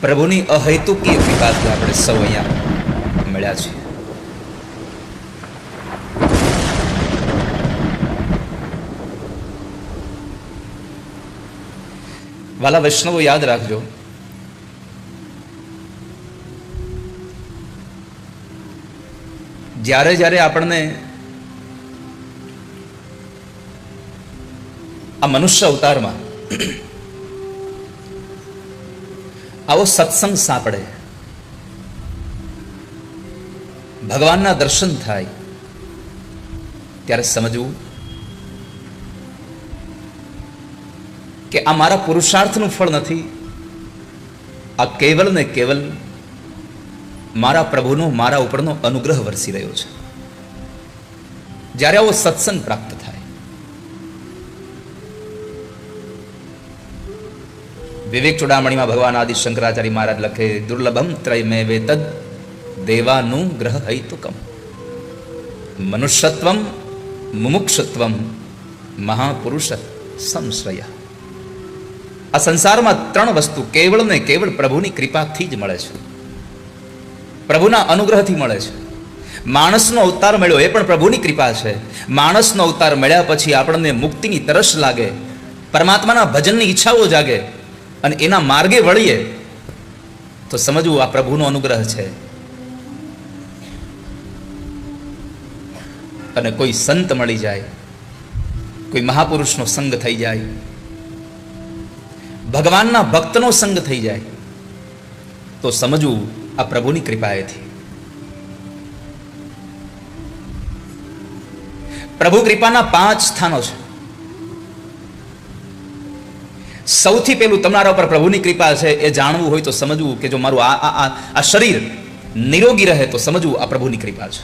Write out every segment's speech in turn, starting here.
પ્રભુની અહૈતુકીય કૃપાથી આપણે સૌ અહીંયા મળ્યા છીએ. વાલા વૈષ્ણવો, યાદ રાખજો. જ્યારે જ્યારે આપણને આ મનુષ્ય અવતારમાં આવો સત્સંગ સાંપડે. ભગવાનના દર્શન થાય. ત્યારે સમજવું કે આ મારા પુરુષાર્થનું ફળ નથી. આ કેવલ ને કેવલ મારા પ્રભુનો, મારા ઉપરનો અનુગ્રહ વરસી રહ્યો છે. જ્યારે આવો સત્સંગ પ્રાપ્ત થાય. વિવેક ચોડામણીમાં ભગવાન આદિ શંકરાચાર્ય મહારાજ લખે, દુર્લભમ ત્રય મે વેતદ દેવાનું ગ્રહ હૈતુકમ મનુષ્યત્વમ મુમુક્ષત્વમ મહાપુરુષ સંશ્રય આ સંસારમાં ત્રણ વસ્તુ કેવળ ને કેવળ પ્રભુની કૃપાથી જ મળે છે. પ્રભુના અનુગ્રહથી મળે છે. માણસનો અવતાર મળ્યો એ પણ પ્રભુની કૃપા છે. માણસનો અવતાર મળ્યા પછી આપણને મુક્તિની તરસ લાગે. પરમાત્માના ભજનની ઈચ્છાઓ જાગે. અને એના માર્ગે વળીએ, તો સમજવું આ પ્રભુનો અનુગ્રહ છે. અને કોઈ સંત મળી જાય, કોઈ મહાપુરુષનો સંગ થઈ જાય, ભગવાનના ભક્તનો સંગ થઈ જાય, તો સમજવું આ પ્રભુની કૃપાએથી. પ્રભુ કૃપાના પાંચ સ્થાનો છે. સૌથી પહેલું તમારા ઉપર પ્રભુની કૃપા છે એ જાણવું હોય તો સમજવું કે જો મારું આ આ શરીર નિરોગી રહે તો સમજવું આ પ્રભુની કૃપા છે.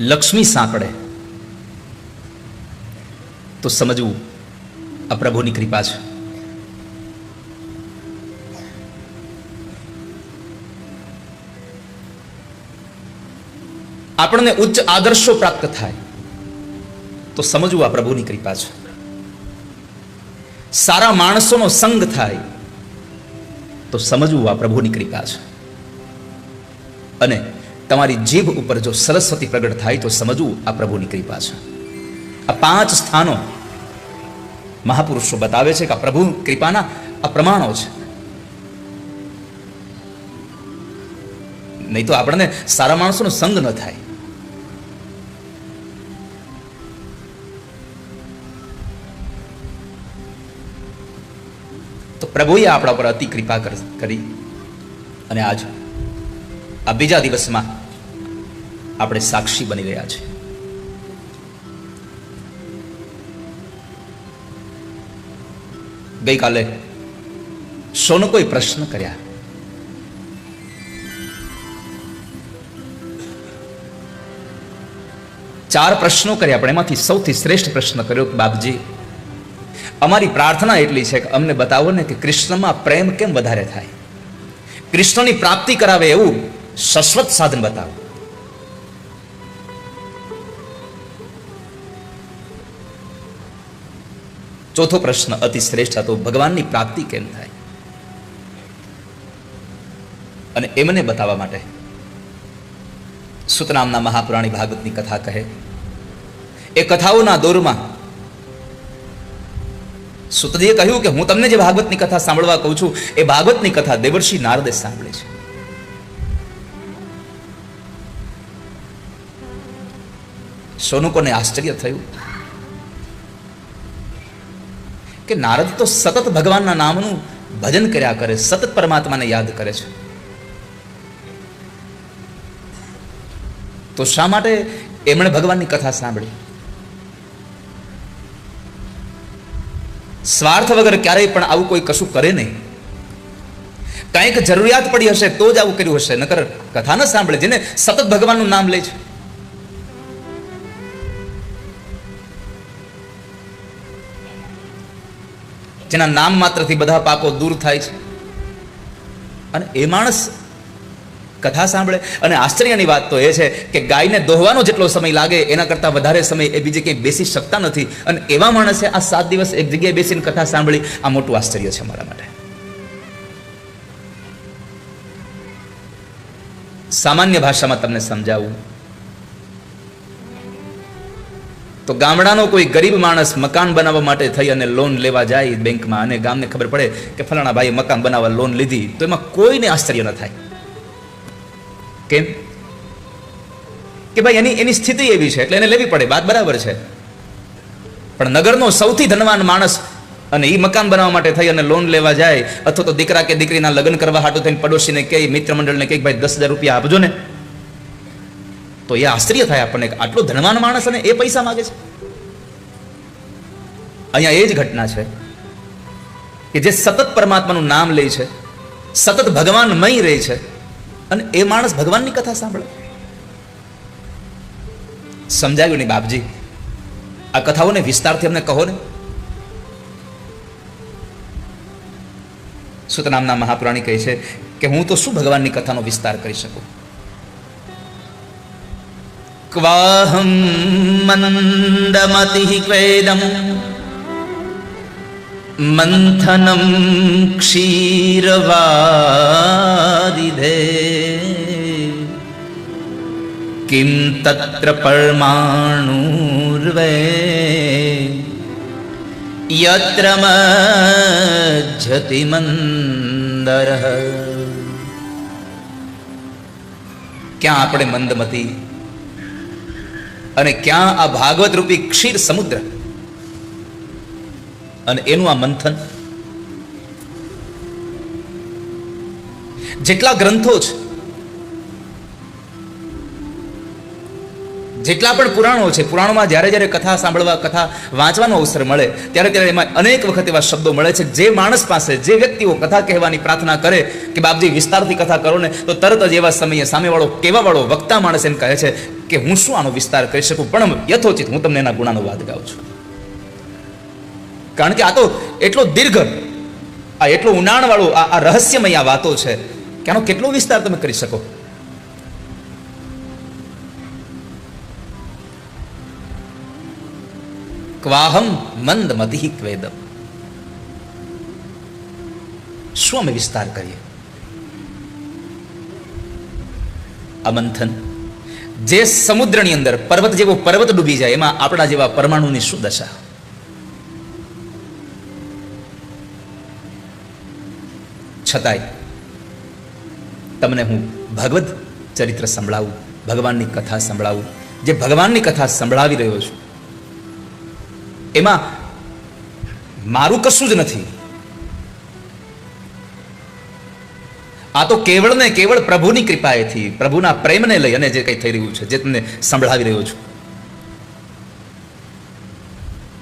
લક્ષ્મી સાંકળે તો સમજવું આ પ્રભુની કૃપા છે. આપણને ઉચ્ચ આદર્શો પ્રાપ્ત થાય, તો સમજવું આ પ્રભુની કૃપા છે. સારા માણસોનો સંગ થાય, તો સમજવું આ પ્રભુની કૃપા છે. અને તમારી જીભ ઉપર જો સરસ્વતી પ્રગટ થાય, તો સમજવું આ પ્રભુની કૃપા છે. આ પાંચ સ્થાનો મહાપુરુષો બતાવે છે કે આ પ્રભુ કૃપાના આ પ્રમાણો છે. નહીં તો આપણને સારા માણસોનો સંગ ન થાય. પ્રભુએ આપણા પર અતિ કૃપા કરી અને આજ આ બીજા દિવસમાં આપણે સાક્ષી બની રહ્યા છે ગઈકાલે શોનો કોઈ પ્રશ્ન કર્યા. ચાર પ્રશ્નો કર્યા, પણ એમાંથી સૌથી શ્રેષ્ઠ પ્રશ્ન કર્યો કે બાપજી અમારી પ્રાર્થના એટલી છે કે અમને બતાવો ને કે કૃષ્ણમાં પ્રેમ કેમ વધારે થાય? કૃષ્ણની પ્રાપ્તિ કરાવે એવું શશ્વત સાધન બતાવો. ચોથો પ્રશ્ન અતિ શ્રેષ્ઠ હતો ભગવાનની પ્રાપ્તિ કેમ થાય? અને એમને બતાવવા માટે સુતનામના મહાપુરાણી ભાગવતની કથા કહે, એ કથાઓના દોરમાં સુતજીએ કહ્યું કે હું તમને જે ભાગવતની કથા સાંભળવા કહું છું, એ ભાગવતની કથા દેવર્ષિ નારદે સાંભળે છે. સોનુકોને આશ્ચર્ય થયું? કે નારદ તો સતત ભગવાનના નામનું ભજન કર્યા કરે, સતત પરમાત્માને યાદ કરે છે. તો શા માટે એમણે ભગવાનની કથા સાંભળી? સ્વાર્થ વગર ક્યારેય પણ આવું કોઈ કશું કરે નહીં. કંઈક જરૂરિયાત પડી હશે તો જ આવું કર્યું હશે, નકર કથા ન સાંભળે, જેને સતત ભગવાનનું નામ લે છે. જેના નામ માત્રથી બધા પાકો દૂર થાય છે. અને એ માણસ કથા સાંભળે. અને આશ્ચર્યની વાત તો એ છે કે ગાયને દોહવાનો જેટલો સમય લાગે, એના કરતાં વધારે સમય એ બીજે ક્યાંય બેસી શકતા નથી. અને એવા માણસે આ સાત દિવસ એક જગ્યાએ બેસીને કથા સાંભળી, આ મોટું આશ્ચર્ય છે મારા માટે. સામાન્ય ભાષામાં તમને સમજાવું. તો ગામડાનો કોઈ ગરીબ માણસ મકાન બનાવવા માટે થઈ અને લોન લેવા જાય બેંકમાં, અને ગામને ખબર પડે કે ફલાણા ભાઈએ મકાન બનાવવા લોન લીધી, તો એમાં કોઈને આશ્ચર્ય ન થાય. કેમ? કે ભાઈ એની એની સ્થિતિ એવી છે, એટલે એને લેવી પડે, વાત બરાબર છે. પણ નગરનો સૌથી ધનવાન માણસ અને એ મકાન બનાવવા માટે થઈ અને લોન લેવા જાય, અથવા તો દીકરા કે દીકરીના લગ્ન કરવા હાટું થઈને પડોશીને કહે મિત્ર મંડળને કહે ભાઈ દસ હજાર રૂપિયા આપજો ને. તો એ આશ્ચર્ય થાય આપણને આટલો ધનવાન માણસ અને એ પૈસા માગે છે. અહીંયા એ જ ઘટના છે કે જે સતત પરમાત્માનું નામ લે છે, સતત ભગવાનમય રહે છે અને એ માણસ ભગવાનની કથા સાંભળે. સમજાયું નહીં બાપજી? આ કથાઓને વિસ્તારથી અમને કહો ને. સુતનામના મહાપુરાણી કહે છે કે હું તો શું ભગવાનની કથાનો વિસ્તાર કરી શકું? ક્વાહમ મંદમતિ ક્વેદમ મંથનમ ક્ષીરવાદિધે કિમ તત્ર પરમાણુર્વે યત્ર મજ્જતિ મંદરહ ક્યાં આપણે મંદમતી અને ક્યાં આ ભાગવત રૂપી ક્ષીર સમુદ્ર અને એનું આ મંથન. જેટલા ગ્રંથો છે, જેટલા પણ પુરાણો છે, પુરાણોમાં જ્યારે જ્યારે કથા સાંભળવા, કથા વાંચવાનો અવસર મળે, ત્યારે ત્યારે એમાં અનેક વખત એવા શબ્દો મળે છે. જે માણસ પાસે, જે વ્યક્તિઓ કથા કહેવાની પ્રાર્થના કરે કે બાપજી વિસ્તારથી કથા કરો ને, તો તરત જ એવા સમયે સામેવાળો કેવાવાળો વક્તા માણસ એમ કહે છે કે હું શું આનો વિસ્તાર કરી શકું? પણ યથોચિત હું તમને એના ગુણાનો વાદ ગાઉં છું. કારણ કે આ તો એટલો દીર્ઘ, આ એટલો ઉનાળવાળો, આ આ રહસ્યમય આ વાતો છે કે આનો કેટલો વિસ્તાર તમે કરી શકો? ક્વાહમ મંદમતિ ક્વેદમ શું અમે વિસ્તાર કરીએ? આ મંથન જે સમુદ્રની અંદર પર્વત જેવો પર્વત ડૂબી જાય, એમાં આપણા જેવા પરમાણુની શું દશા? છતાંય તમને હું ભગવદ ચરિત્ર સંભળાવું, ભગવાનની કથા સંભળાવું, જે ભગવાનની કથા સંભળાવી રહ્યો છું, એમાં મારું કશું જ નથી. આ તો કેવળ ને કેવળ પ્રભુની કૃપાએથી, પ્રભુના પ્રેમને લઈ અને જે કંઈ થઈ રહ્યું છે, જે તમને સંભળાવી રહ્યો છું.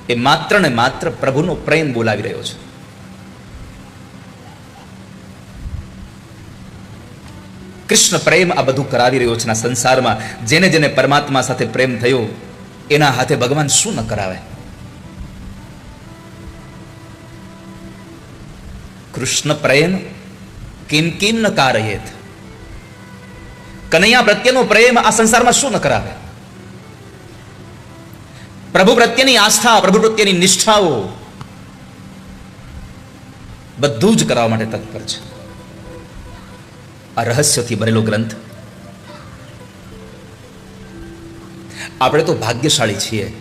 એ માત્ર ને માત્ર પ્રભુનો પ્રેમ બોલાવી રહ્યો છે. કૃષ્ણ પ્રેમ આ બધું કરાવી રહ્યો છે સંસારમાં જેને જેને પરમાત્મા સાથે પ્રેમ થયો, એના હાથે ભગવાન શું ન કરાવે? કૃષ્ણ પ્રેમ કિમ કિમ ન કારયેત કનૈયા પ્રત્યેનો પ્રેમ આ સંસારમાં શું ન કરાવે? પ્રભુ પ્રત્યેની આસ્થા, પ્રભુ પ્રત્યેની નિષ્ઠાઓ બધું જ કરાવવા માટે તત્પર છે. આ રહસ્યથી ભરેલો ગ્રંથ. આપણે તો ભાગ્યશાળી છીએ.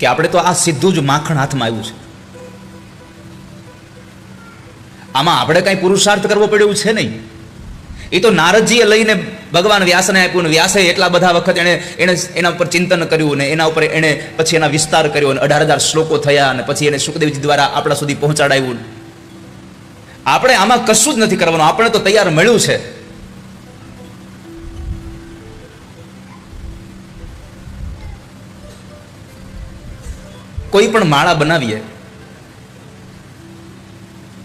કે આપણે તો આ સીધું જ માખણ હાથમાં આવ્યું છે. આમાં આપણે કાંઈ પુરુષાર્થ કરવો પડ્યો છે નહીં. એ તો નારદજીએ લઈને ભગવાન વ્યાસને આપ્યું વ્યાસે એટલા બધા વખત એણે એણે એના ઉપર ચિંતન કર્યું ને એના ઉપર એણે પછી એના વિસ્તાર કર્યો અને અઢાર હજાર શ્લોકો થયા અને પછી એને સુખદેવજી દ્વારા આપણા સુધી પહોંચાડાયું. આપણે આમાં કશું જ નથી કરવાનું. આપણે તો તૈયાર મળ્યું છે. કોઈ પણ માળા બનાવીએ,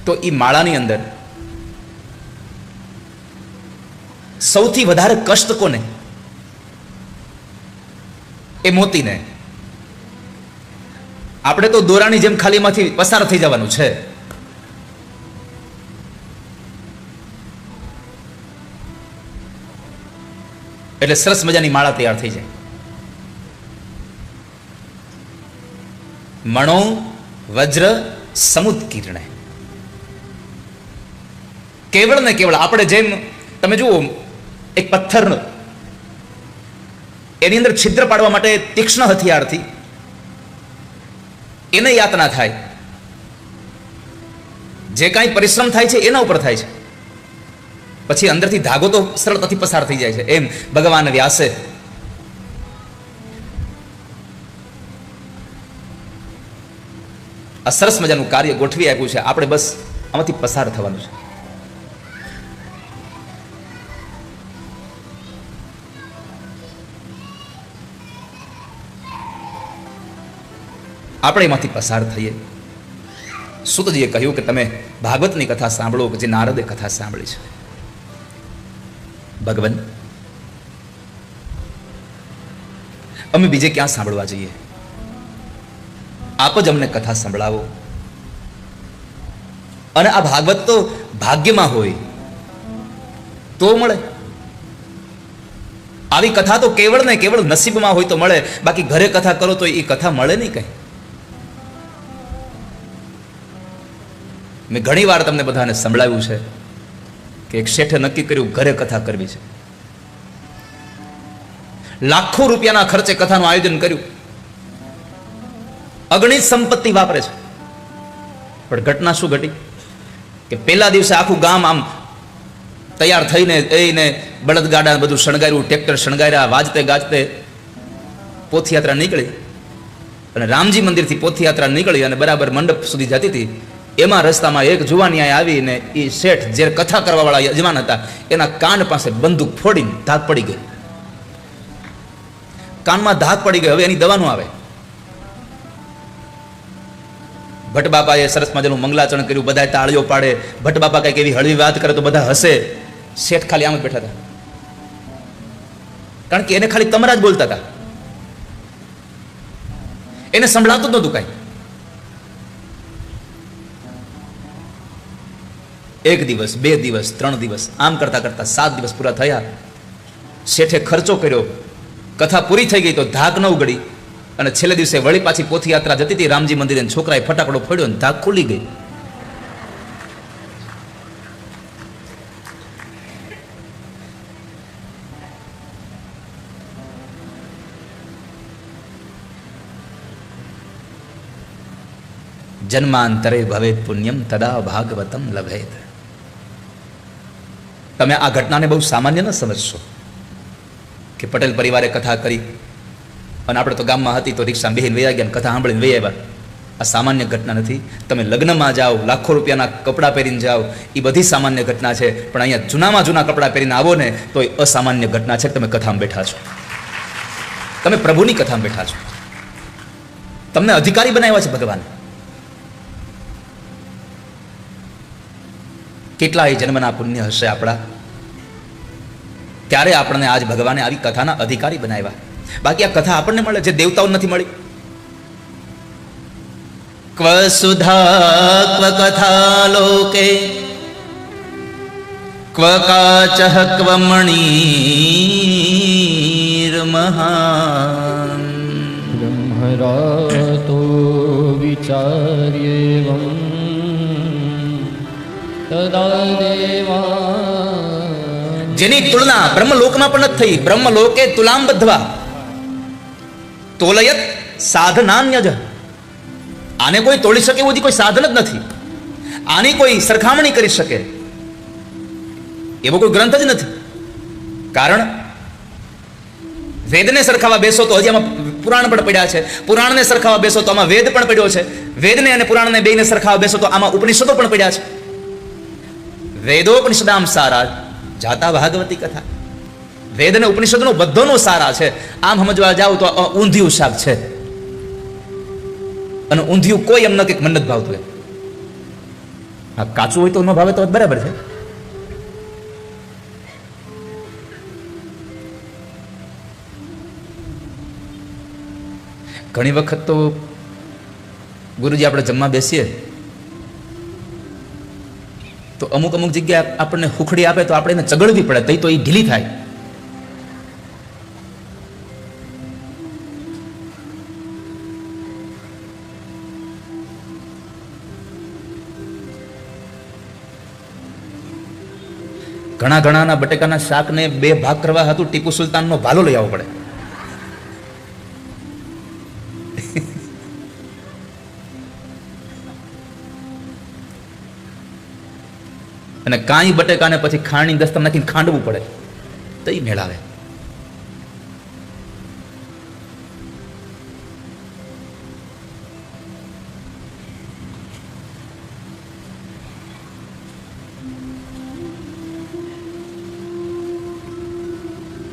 તો એ માળાની અંદર સૌથી વધારે કષ્ટ કોને? એ મોતીને. આપણે તો દોરાની જેમ ખાલીમાંથી પસાર થઈ જવાનું છે. એટલે સરસ મજાની માળા તૈયાર થઈ જાય. મણો, વજ્ર સમુદકીર્ણે કેવળ ને કેવળ આપણે જેમ, તમે જુઓ એક પથ્થરનો. એની અંદર છિદ્ર પાડવા માટે તીક્ષ્ણ હથિયારથી એને યાતના થાય. જે કાંઈ પરિશ્રમ થાય છે, એના ઉપર થાય છે. પછી અંદરથી ધાગો તો સરળતાથી પસાર થઈ જાય છે. એમ, ભગવાન વ્યાસે. આ સરસ મજાનું કાર્ય ગોઠવી આપ્યું છે. આપણે બસ આમાંથી પસાર થવાનું છે. આપણે એમાંથી પસાર થઈએ. સુતજીએ કહ્યું કે તમે ભાગવતની કથા સાંભળો કે જે નારદે કથા સાંભળી છે. ભગવાન, અમે બીજે ક્યાં સાંભળવા જઈએ? આપ જ અમને કથા સંભળાવો. અને આ ભાગવત તો ભાગ્યમાં હોય. તો મળે. આવી કથા તો કેવળ ને કેવળ નસીબમાં હોય તો મળે. બાકી ઘરે કથા કરો તો એ કથા મળે નહીં કઈ. મેં ઘણી વાર તમને બધાને સંભળાવ્યું છે કે એક શેઠે નક્કી કર્યું ઘરે કથા કરવી છે. લાખો રૂપિયાના ખર્ચે કથાનું આયોજન કર્યું. અગણિત સંપત્તિ વાપરે છે. પણ ઘટના શું ઘટી? કે પહેલા દિવસે આખું ગામ આમ તૈયાર થઈને એને બળદગાડા બધું શણગાર્યું, ટ્રેક્ટર શણગાર્યા, વાજતે ગાજતે પોથયાત્રા નીકળી. અને રામજી મંદિરથી પોથયાત્રા નીકળી અને બરાબર મંડપ સુધી જતી હતી. એમાં રસ્તામાં એક જુવાની આવીને એ શેઠ જે કથા કરવા વાળા યજમાન હતા, એના કાન પાસે બંદૂક ફોડીને ધાક પડી ગઈ. કાનમાં ધાક પડી ગઈ, હવે એની દવાનું આવે. ભટ્ટ બાપાએ સરસ મજાનું મંગલાચરણ કર્યું બધા તાળીઓ પાડે. ભટ્ટ બાપા કંઈક એવી હળવી વાત કરે તો બધા હસે. શેઠ ખાલી આમ જ બેઠા હતા. કારણ કે એને ખાલી તમારા જ બોલતા હતા. એને સંભળાતું જ નહોતું કાંઈ. એક દિવસ, બે દિવસ, ત્રણ દિવસ, આમ કરતા કરતા સાત દિવસ પૂરા થયા. શેઠે ખર્ચો કર્યો. કથા પૂરી થઈ ગઈ તો ધાક ન ઉગડી. અને છેલ્લે દિવસે વળી પાછી પોથી યાત્રા જતી હતી, રામજી મંદિરે છોકરાએ ફટાકડો ફોડ્યો અને ધાક ખુલી ગઈ. જન્માંતરે ભવેત પુણ્યમ તદા ભાગવતમ લભેત. તમે આ ઘટનાને બહુ સામાન્ય ન સમજશો. કે પટેલ પરિવારે કથા કરી અને આપણે તો ગામમાં હતી તો રિક્ષા બેહીને વૈયા ગયા કથા સાંભળીને વૈયા આવ્યા. આ સામાન્ય ઘટના નથી. તમે લગ્નમાં જાઓ, લાખો રૂપિયાના કપડાં પહેરીને જાઓ એ બધી સામાન્ય ઘટના છે. પણ અહીંયા જૂનામાં જૂના કપડાં પહેરીને આવો ને, તો એ અસામાન્ય ઘટના છે તમે કથામાં બેઠા છો. તમે પ્રભુની કથામાં બેઠા છો. તમને અધિકારી બનાવ્યા છે ભગવાન. કેટલા એ જન્મના પુણ્ય હશે આપણા? ત્યારે આપણને આજ ભગવાને આવી કથાના અધિકારી બનાવ્યા. બાકી આ કથા આપણને મળે જે દેવતાઓ નથી મળી. ક્વ ક્વ કથા લોકે ક્વ કાચ ક્વ મણીર મહાન બ્રહ્મરા તો વિચાર્યેવમ જેની તુલના બ્રહ્મલોકમાં પણ નથી. થઈ બ્રહ્મલોકે તુલામ બધવા તોલયત સાધનાન્ય જ આને કોઈ તોડી શકે એવું કોઈ સાધન જ નથી. આની કોઈ સરખામણી કરી શકે. એવો કોઈ ગ્રંથ જ નથી. કારણ વેદને સરખાવા બેસો તો હજી આમાં પુરાણ પણ પડ્યા છે. પુરાણને સરખાવા બેસો તો આમાં વેદ પણ પડ્યો છે. વેદને અને પુરાણને બેને સરખાવા બેસો તો આમાં ઉપનિષદો પણ પડ્યા છે. વેદોપનિષદામ સારા જાતા ભાગવતી કથા. વેદ અને ઉપનિષદનો બધોનો સારા છે. આમ સમજવા જાવ તો ઊંધિયું શાક છે. અને ઊંધિયું કોઈ એમ ન કે મન્નત ભાવતું એમ. હા કાચું હોય તો ન ભાવે તો બરાબર છે. ઘણી વખત તો ગુરુજી આપણે જમવા બેસીએ. તો અમુક અમુક જગ્યા આપણને હુખડી આપે તો આપણે એને ચગડવી પડે. તઈ તો એ ઢીલી થાય. ઘણા ઘણાના બટેકાના શાકને બે ભાગ કરવા હતું, ટીપુ સુલતાનનો ભાલો લઈ આવવો પડે. અને કાંઈ બટેકાને પછી ખાણી દસ્તા નાખીને ખાંડવું પડે. તો એ મેળાવે.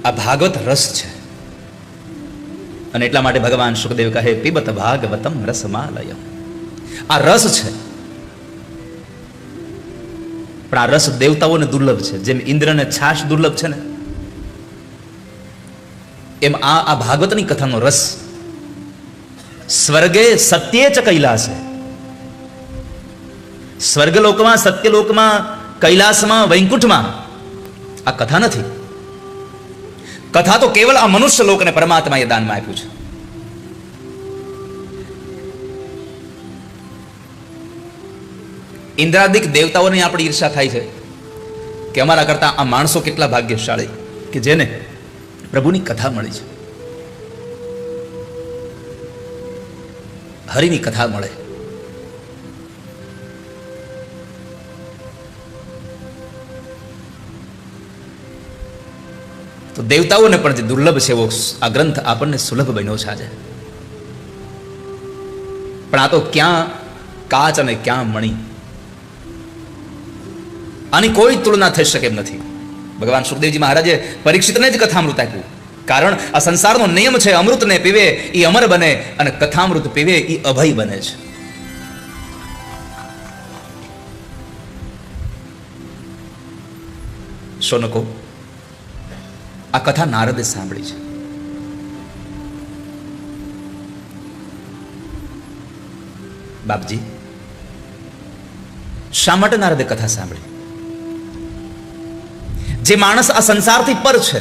આ ભાગવત રસ છે. અને એટલા માટે ભગવાન સુખદેવ કહે, પીબત ભાગવતમ રસમાલય આ રસ છે. પણ આ રસ દેવતાઓને દુર્લભ છે. જેમ ઇન્દ્રને છાશ દુર્લભ છે ને, એમ આ આ ભાગવતની કથાનો રસ સ્વર્ગે સત્યે ચ કૈલાસે. સ્વર્ગલોકમાં, સત્યલોકમાં, કૈલાસમાં, વૈકુંઠમાં આ કથા નથી. કથા તો કેવલ આ મનુષ્ય લોકને પરમાત્માએ દાનમાં આપ્યું છે. ઇન્દ્રાદિક દેવતાઓની આપણી ઈર્ષા થાય છે કે અમારા કરતા આ માણસો કેટલા ભાગ્યશાળી કે જેને પ્રભુની કથા મળી છે. હરિની કથા મળે. તો દેવતાઓને પણ જે દુર્લભ છે એવો આ ગ્રંથ આપણને સુલભ બન્યો છે આજે. પણ આ તો ક્યાં કાચ અને ક્યાં મણી આની કોઈ તુલના થઈ શકે એમ નથી. ભગવાન સુખદેવજી મહારાજે પરીક્ષિતને જ કથામૃત આપ્યું. કારણ આ સંસારનો નિયમ છે, અમૃતને પીવે એ અમર બને અને કથામૃત પીવે એ અભય બને છે. સોનકો, આ કથા નારદે સાંભળી છે. બાપજી, શા માટે નારદે કથા સાંભળી? જે માણસ આ સંસારથી પર છે,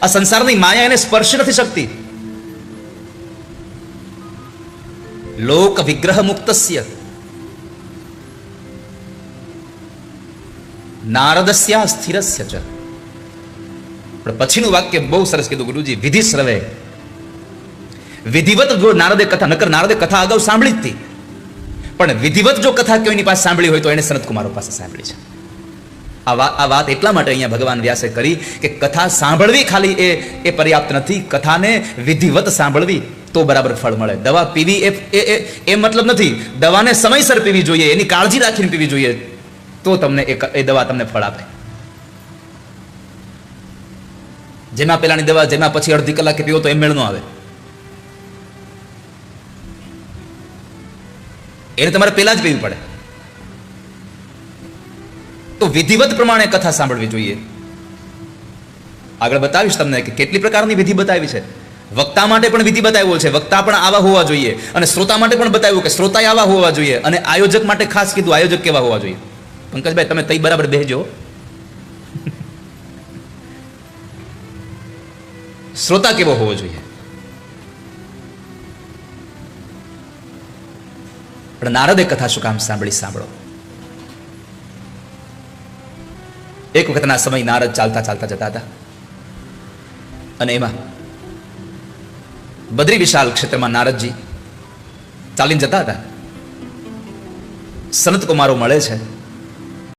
આ સંસારની માયા એને સ્પર્શ નથી શકતી. લોક વિગ્રહ મુક્તસ્ય નારદસ્યા સ્થિરસ્ય ચ. પણ પછીનું વાક્ય બહુ સરસ કીધું ગુરુજી વિધિ શ્રવે વિધિવત જો નારદે કથા, નકર નારદે કથા અગાઉ સાંભળી જ હતી. પણ વિધિવત જો કથા કોઈની પાસે સાંભળી હોય તો એને સનત કુમારો પાસે સાંભળી છે. આ વાત આ વાત એટલા માટે અહીંયા ભગવાન વ્યાસે કરી કે કથા સાંભળવી ખાલી એ એ પર્યાપ્ત નથી. કથાને વિધિવત સાંભળવી તો બરાબર ફળ મળે. દવા પીવી એ એ- એ મતલબ નથી. દવાને સમયસર પીવી જોઈએ, એની કાળજી રાખીને પીવી જોઈએ, તો તમને એ એ દવા તમને ફળ આપે. જેમાં પેલાની દવા, જેમાં પછી અડધી કલાકે પીવો તો એમ મેળ ન આવે. એને તમારે પહેલા જ પીવી પડે. તો વિધિવત પ્રમાણે કથા સાંભળવી જોઈએ. આગળ બતાવીશ તમને કે કેટલી પ્રકારની વિધિ બતાવી છે. વક્તા માટે પણ વિધિ બતાવ્યો છે. વક્તા પણ આવા હોવા જોઈએ. અને શ્રોતા માટે પણ બતાવ્યું કે શ્રોતા આવા હોવા જોઈએ અને આયોજક માટે ખાસ કીધું આયોજક કેવા હોવા જોઈએ. પંકજભાઈ, તમે તઈ બરાબર બેહજો. શ્રોતા કેવો હોવો જોઈએ? પણ નારદે કથા શું કામ સાંભળી સાંભળો. એક વખતના સમય નારદ ચાલતા ચાલતા જતા હતા. અને એમાં બદ્રી વિશાલ ક્ષેત્રમાં નારદજી ચાલીને જતા હતા. સનત કુમારો મળે છે.